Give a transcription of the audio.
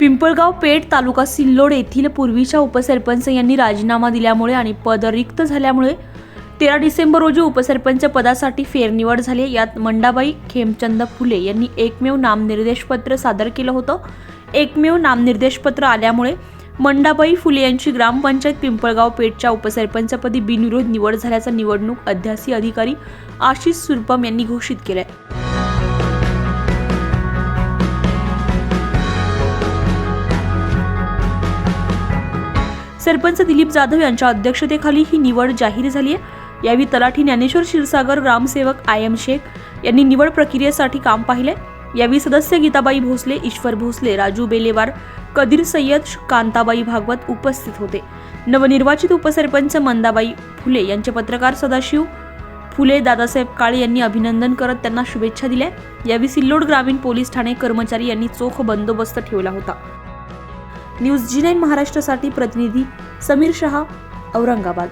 पिंपळगाव पेठ तालुका सिल्लोड येथील पूर्वीच्या उपसरपंच यांनी राजीनामा दिल्यामुळे आणि पद रिक्त झाल्यामुळे तेरा डिसेंबर रोजी उपसरपंच पदासाठी फेरनिवड झाली यात मंडाबाई खेमचंद फुले यांनी एकमेव नामनिर्देशपत्र सादर केलं होतं. एकमेव नामनिर्देशपत्र आल्यामुळे मंडाबाई फुले यांची ग्रामपंचायत पिंपळगाव पेठच्या उपसरपंचपदी बिनविरोध निवड झाल्याचा निवडणूक अध्यासी अधिकारी आशिष सुरपम यांनी घोषित केलाय. सरपंच दिलीप जाधव यांच्या अध्यक्षतेखाली ही निवड जाहीर झाली आहे. यावेळी तलाठी ज्ञानेश्वर क्षीरसागर ग्रामसेवक आय एम शेख यांनी निवड प्रक्रियेसाठी काम पाहिले यावेळी सदस्य गीताबाई भोसले ईश्वर भोसले राजू बेलेवार कदीर सय्यद कांताबाई भागवत उपस्थित होते. नवनिर्वाचित उपसरपंच मंदाबाई फुले यांचे पत्रकार सदाशिव फुले दादासाहेब काळे यांनी अभिनंदन करत त्यांना शुभेच्छा दिल्या. यावेळी सिल्लोड ग्रामीण पोलीस ठाणे कर्मचारी यांनी चोख बंदोबस्त ठेवला होता. न्यूज जी नाईन महाराष्ट्रासाठी प्रतिनिधी समीर शहा औरंगाबाद.